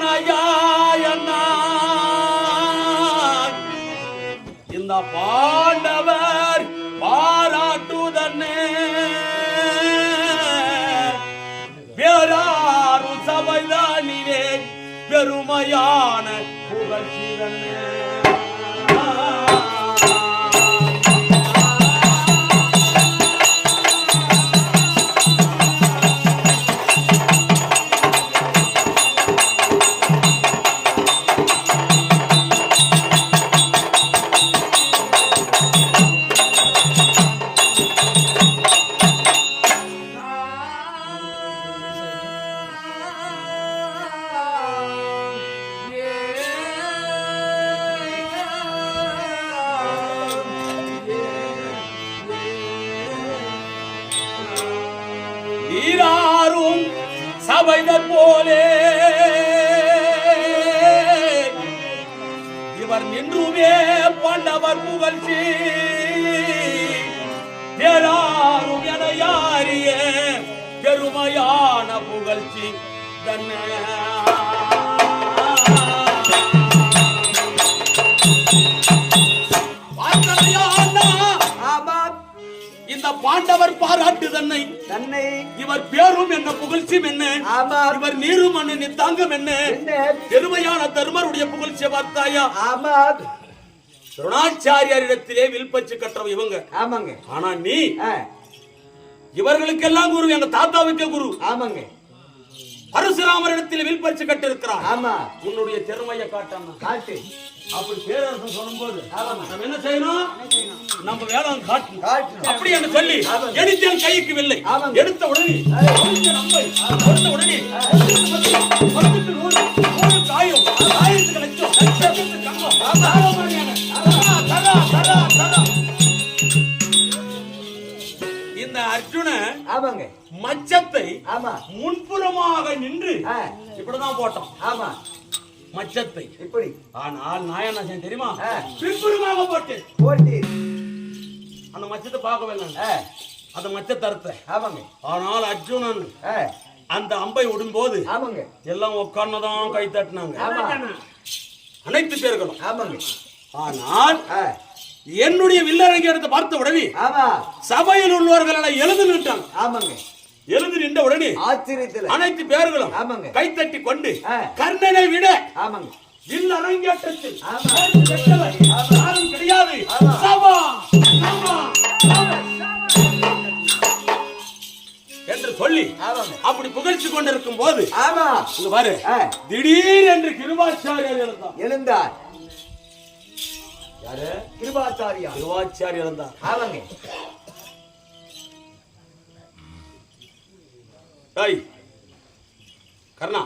I got. போலே. இவர் நின்றுமே பண்டவர் புகழ்ச்சி. தேராரும் என யாரிய பெருமையான புகழ்ச்சி தன்ன. பாண்டவர் பாராட்டு தன்னை. தன்னை. இவர் பேரும் என்ன புகழ்ச்சியும் என்ன? இவர் நீரும் அண்ணன் தாங்கம் என்ன? பெருமையான தர்மருடைய புகழ்ச்சியை பார்த்தாயா? ஆமாம் துரோணாச்சாரியாரிடத்திலே வில்பச்சு கற்றவ இவங்க. ஆமாங்க. ஆனா நீ இவர்களுக்கெல்லாம் குரு எங்க தாத்தாவுக்கே குரு. ஆமாங்க. பரசுராமரிடத்தில் வில்பச்சு கட்டு இருக்கிறான் ஆமா. உன்னுடைய திறமையை காட்டாம. காட்டு. அப்படி பேரரசன் சொல்லும்போது நம்ம என்ன செய்யணும்? நம்ம வேளாண் காட்டு அப்படி என்று சொல்லி. எடுத்தேன் கைக்கு வில்லை. எடுத்த உடனே நம்பை எடுத்த உடனே காயும் ஆயிரத்துக்கு லட்சம். இந்த அர்ஜுன ஆமாங்க. மச்சத்தை முன்புறமாக நின்று இப்படிதான் போட்டோம். ஆமா. மச்சத்தை. இப்படி. ஆனால் நான் என்ன செய்ய தெரியுமா. பின்புறமாக போட்டேன். போட்டி. அந்த மச்சத்தை பார்க்கவே நான் ஆ, அந்த மச்சத்தை அறுத்தேன். ஆமாங்க. ஆனால் அர்ஜுனன் அந்த அம்பை விடும்போது ஆமாங்க. எல்லாம் உட்கார்ந்துதான் கை தட்டினாங்க. அனைத்து பேர்களும். ஆமாங்க. ஆனால் என்னுடைய வில்லரங்கி எடுத்து பார்த்த உடனே ஆமா. சபையில் உள்ளவர்கள் எல்லாம் எழுந்து நின்றாங்க. ஆமாங்க. எழுந்து நின்ற உடனே ஆச்சரியத்துல. அனைத்து பேர்களும் ஆமாங்க. கைத்தட்டி கொண்டு. கர்ணனை விட ஆமாங்க. வில் அரங்கேற்றத்தில் யாரும் கிடையாது. என்று சொல்லி அப்படி புகழ்ச்சி கொண்டிருக்கும் போது ஆமா. இங்க பாரு. திடீர் என்று கிருபாச்சாரியார் எழுந்தார் எழுந்தார். யாரு? கிருபாச்சாரியா கிருபாச்சாரி எழுந்தார் ஆமாங்க. டேய் கர்ணா.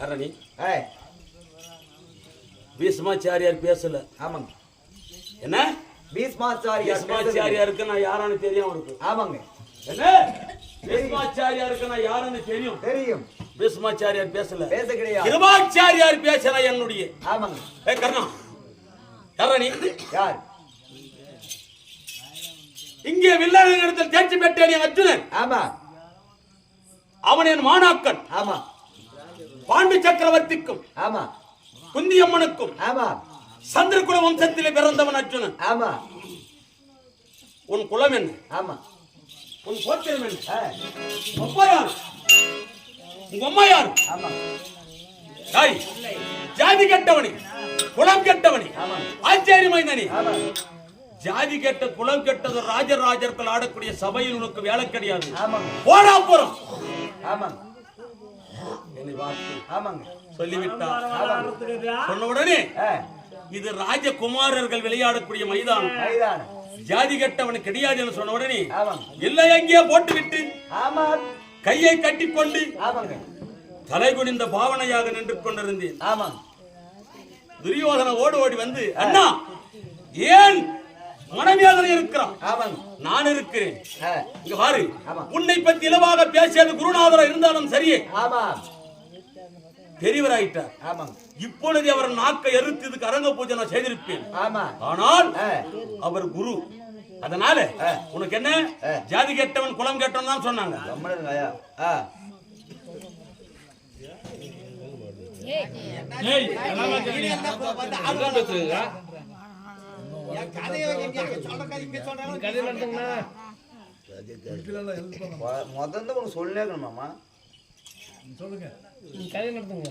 கர்ணனி ஆ, பீஷ்மாச்சாரியார் பேசல. ஆமாங்க. என்ன? பீஷ்மாச்சாரியா பீஷ்மாச்சாரியாருக்கு நான் யாருன்னு தெரியும் அவனுக்கு ஆமாங்க. என்ன? பீஷ்மாச்சாரியாருக்கு நான் யாருன்னு தெரியும்? தெரியும். பீஷ்மாச்சாரியார் பேசல. பேச கிடையாது. கிருபாச்சாரியார் பேசல என்னுடைய. ஆமாங்க. ஏ கர்ணா. கர்ணனி யார்? இங்கே வில்லன் இடத்தில் தேர்ச்சி பெற்றேன் அர்ஜுனன். ஆமா. அவன் என் மாணாக்கன். ஆமா. பாண்டு சக்கரவர்த்திக்கும் ஆமா. குந்தியம்மனுக்கும் ஆமா. சந்திரகுல வம்சத்திலே பிறந்தவன் அர்ஜுனன். ஆமா. உன் குலம் என்ன? ஆமா. உன் கோத்திரம் என்ன? அப்பா யார் உங்க அம்மா யார்? ஆமா. தாய் ஜாதி கெட்டவனி குலம் கெட்டவனி மைந்தனி. ஆமா. ஜாதி கெட்ட குலம் கெட்டது ராஜராஜர்கள் ஆடக்கூடிய சபையில் உனக்கு வேலை கிடையாது. ஆமாங்க போடாப்புறம் ஆமாங்க. என்னை பார்த்து ஆமாங்க. சொல்லிவிட்டார் சொன்ன உடனே இது ராஜகுமாரர்கள் விளையாடக்கூடிய மைதானம். மைதானம். ஜாதி கெட்டவன் கிடையாது என்று சொன்ன உடனே இல்லை அங்கே போட்டுவிட்டு ஆமா. கையை கட்டிக்கொண்டு ஆமாங்க. தலை குனிந்த பாவனையாக நின்று கொண்டிருந்தேன். ஆமாங்க. துரியோதன ஓடி ஓடி வந்து அண்ணா ஏன் மனவேதனை இருக்கிறான் ஆமாங்க நான் இருக்கிறேன் இங்க பாரு. உன்னை பத்தி இலவாக பேசியது குருநாதரா இருந்தாலும் சரியே ஆமா பெரியவராயிட்டார் இப்பொழுது அவர் நாக்கை எரித்து இதுக்கு அரங்க பூஜை நான் செய்திருப்பேன் ஆமா ஆனால் அவர் குரு அதனால. உனக்கு என்ன. ஜாதி கெட்டவன் குலம் கெட்டவன் தான் சொன்னாங்க ஏய், நல்லா கேக்குறீங்க. என்ன பேசுறீங்க? கதை நடத்துங்கண்ணா. முதல்ல உனக்கு சொல்லேக்கணுமாமா கதை நடத்துங்க.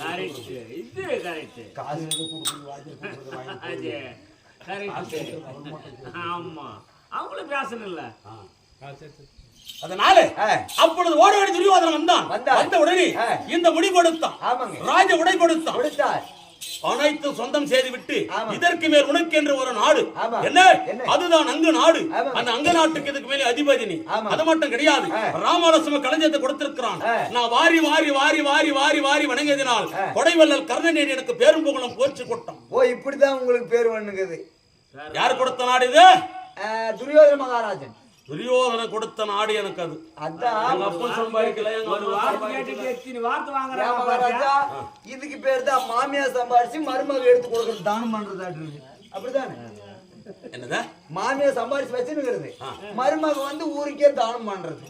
கரெக்ட் இது கரெக்ட் காசு கொடுக்குறது கொடுக்குறது வாங்கி அது கரெக்ட் ஆமா. அவங்களும் சரி, சரி. அதனால அப்பொழுது துரியோதனன் வந்தான். வந்த உடனே. இந்த முடி கொடுத்தான் ஆமாங்க. ராஜ உடை கொடுத்தான். கொடுத்தார். அனைத்து சொந்தம் செய்து விட்டு ஆமா. இதற்கு மேல் உனக்கு என்று ஒரு நாடு. என்ன? அதுதான் அங்கு நாடு. அந்த அங்க நாட்டுக்கு இதுக்கு மேலே அதிபதி நீ. அது மட்டும் கிடையாது. ராமரசம களஞ்சத்தை கொடுத்திருக்கிறான். நான் வாரி வாரி வாரி வாரி வாரி வாரி வணங்கியதினால். கொடைவல்லல் கர்ணனேடி எனக்கு பேரும் புகழும் போச்சு கொட்டான் ஓ இப்படிதான் உங்களுக்கு பேர் பண்ணுங்குது யார் கொடுத்த நாடு இது துரியோதன மகாராஜன் துரியோதன கொடுத்த நாடு எனக்கு அது. அதான். அப்பா சம்பாதிக்கல இதுக்கு பேர் தான் மாமியார் சம்பாரிச்சு மருமக எடுத்து கொடுக்கறது தானம் பண்றதாட்டு அப்படிதானே என்னதா? மாமியார் சம்பாரிச்சு வச்சுருக்கிறது மருமக வந்து ஊருக்கே தானம் பண்றது.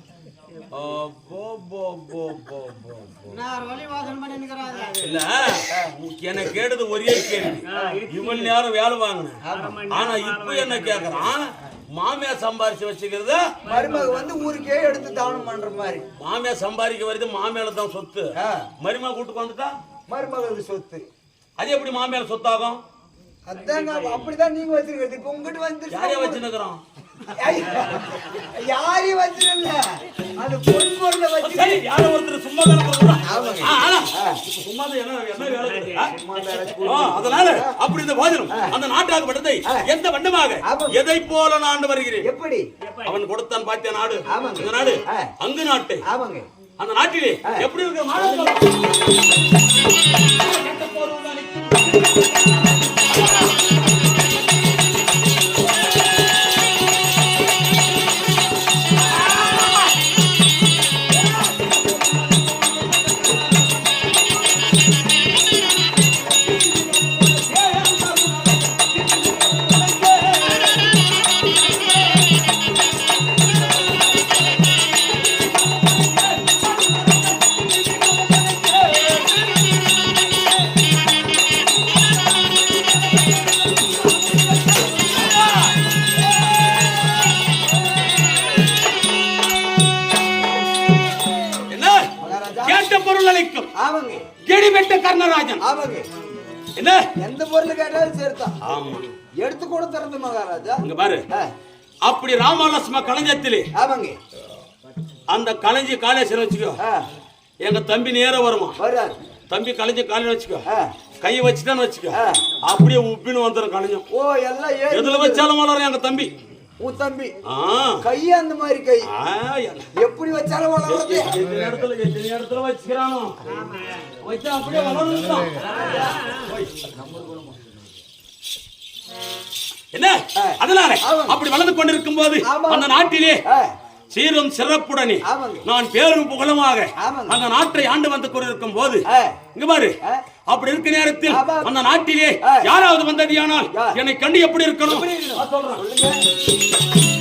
ஓ, போ, போ, போ, போ, போ, போ. இல்ல எனக்கு கேட்டது ஒரே கேள்வி. இவன் நேரம் வேலை வாங்கினேன் ஆனா இப்ப என்ன கேக்குறான்? மாமியார் சம்பாரிச்சு வச்சுக்கிறத மருமக வந்து ஊருக்கே எடுத்து தானம் பண்ற மாதிரி. மாமியார் சம்பாதிக்க வருது மாமியால தான் சொத்து. மருமக கூட்டுக்கு வந்துட்டா? மருமகளுக்கு சொத்து. அது எப்படி மாமியார் சொத்தாகும்? அதான் நான் அப்படிதான் நீங்க வச்சிருக்கிறது. இப்ப உங்ககிட்ட வந்து யாரையா வச்சுருக்கிறோம்? யாரையும் வச்சிருக்கல. அது பொன் பொருளை வச்சு. யாரோ ஒருத்தர் சும்மா சும்மா அதனால அப்படி இந்த போதிலும் அந்த நாட்டாகப்பட்டதை எந்த வண்ணமாக. எதை போல நான் வருகிறேன்? எப்படி? அவன் கொடுத்தான் பாத்திய நாடு. இந்த நாடு. அங்கு நாட்டு. ஆமாங்க. அந்த நாட்டிலே எப்படி இருக்கிற அளிக்கும் ஆமாங்க. கெடிபெட்ட கர்ணராஜன். ஆமாங்க. என்ன? எந்த பொருள் கேட்டாலும் சேர்த்தான் ஆமா. எடுத்து கொடுத்துறது மகாராஜா. இங்க பாரு. அப்படி ராமலட்சும களஞ்சத்திலே ஆமாங்க. அந்த களஞ்சி காலேஜ் வச்சுக்கோ. எங்க தம்பி நேர வருமா? தம்பி கலைஞ்ச காலையில் வச்சுக்கோ. கையை வச்சுட்டான்னு வச்சுக்கோ. அப்படியே உப்பின்னு வந்துடும் கலைஞ்சம் ஓ எல்லாம் எதுல வச்சாலும் வளரும் எங்க தம்பி. உன் தம்பி. கை அந்த மாதிரி கை. எப்படி வச்சாலும் வளர்றது. எத்தனை இடத்துல எத்தனை இடத்துல வச்சுக்கிறானோ. வச்சா அப்படியே வளரும் என்ன? அதனால. அப்படி வளர்ந்து கொண்டிருக்கும் போது ஆமா. அந்த நாட்டிலே சீரும் சிறப்புடனே. நான் பேரும் புகழுமாக. அந்த நாட்டை ஆண்டு வந்து கொண்டிருக்கும் போது இங்க பாரு. அப்படி இருக்க நேரத்தில். அந்த நாட்டிலே. யாராவது வந்ததியானால்? என்னை கண்டு எப்படி இருக்கணும் சொல்றேன்.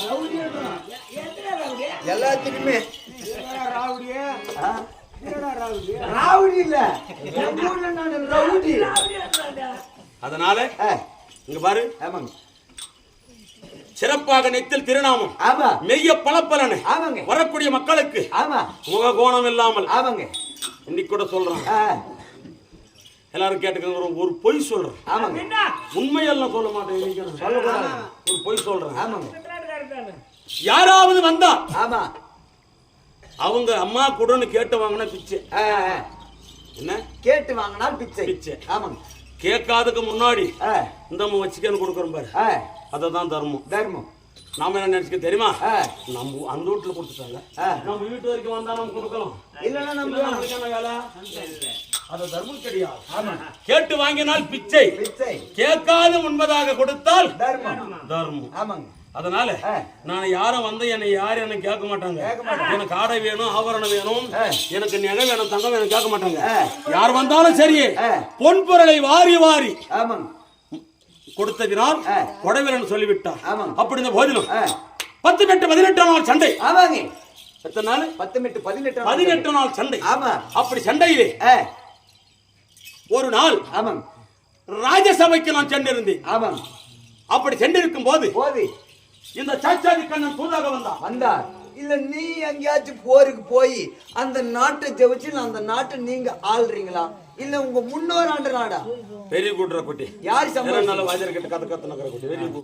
ரவுடியே. எல்லாத்துக்குமே ஆ? ராவுடி இல்ல ரவுடி அதனால இங்க பாரு. ஆமாங்க. சிறப்பாக நெத்தில் திருநாமம். ஆமா. மெய்ய பலப்பலனு ஆமாங்க. வரக்கூடிய மக்களுக்கு ஆமா. முக கோணம் இல்லாமல் ஆமாங்க. இன்னைக்கு கூட சொல்றேன். ஆ, எல்லாரும் கேட்டுக்கங்க ஒரு- பொய் சொல்றேன் ஆமாங்க. உண்மையெல்லாம் சொல்ல மாட்டேன். சொல்லக்கூடாது. ஒரு பொய் சொல்றேன். ஆமாங்க. யாராவது வந்தா ஆமா. அவங்க அம்மா கொடுன்னு கேட்டு வாங்கின பிச்சை. ஆ, ஆ. என்ன? கேட்டு வாங்கினால் பிச்சை. பிச்சை. ஆமாங்க. கேட்காததுக்கு முன்னாடி ஆ, இந்த அம்மா வச்சுக்கன்னு கொடுக்குறோம் பாரு. ஆ, அததான் தர்மம். தர்மம். நாம என்ன நினைச்சுக்க தெரியுமா? நம்ம அந்த வீட்டுல கொடுத்துட்டாங்க. நம்ம வீட்டு வரைக்கும் வந்தா நம்ம கொடுக்கலாம். இல்லைன்னா நம்ம வேலை? அது தர்மம் கிடையாது கேட்டு வாங்கினால் பிச்சை. பிச்சை. கேட்காத முன்பதாக கொடுத்தால் தர்மம். தர்மம். ஆமாங்க. அதனால. நான் யாரும் வந்து என்னை யாரும் என்ன கேட்க மாட்டாங்க. எனக்கு ஆடை வேணும் ஆபரணம் வேணும். எனக்கு நகை வேணும் தங்கம் வேணும் கேட்க மாட்டாங்க. யார் வந்தாலும் சரி. பொன் பொருளை வாரி வாரி ஆமாங்க. கொடுத்ததினால். கொடைவீரன் சொல்லிவிட்டார். அப்படி இந்த போதிலும் பத்து மெட்டு பதினெட்டு நாள் சண்டை. ஆமாங்க. எத்தனை நாள்? பத்து மெட்டு பதினெட்டு பதினெட்டு நாள் சண்டை. ஆமா. அப்படி சண்டையிலே ஒரு நாள் ஆமாங்க. ராஜசபைக்கு நான் சென்றிருந்தேன். ஆமாங்க. அப்படி சென்றிருக்கும் போது போதி. இந்த சாச்சாதி கண்ணன் தூதாக வந்தான். வந்தார். இல்ல நீ எங்கேயாச்சும் போருக்கு போய் அந்த நாட்டை ஜெயிச்சு அந்த நாட்டை நீங்க ஆள்றீங்களா? இல்ல உங்க முன்னோர் ஆண்ட நாடா? பெரிய குட்டி. யார் சம்பளம் வாஜர் கிட்ட கத்து கத்து நக்கிற குட்டி.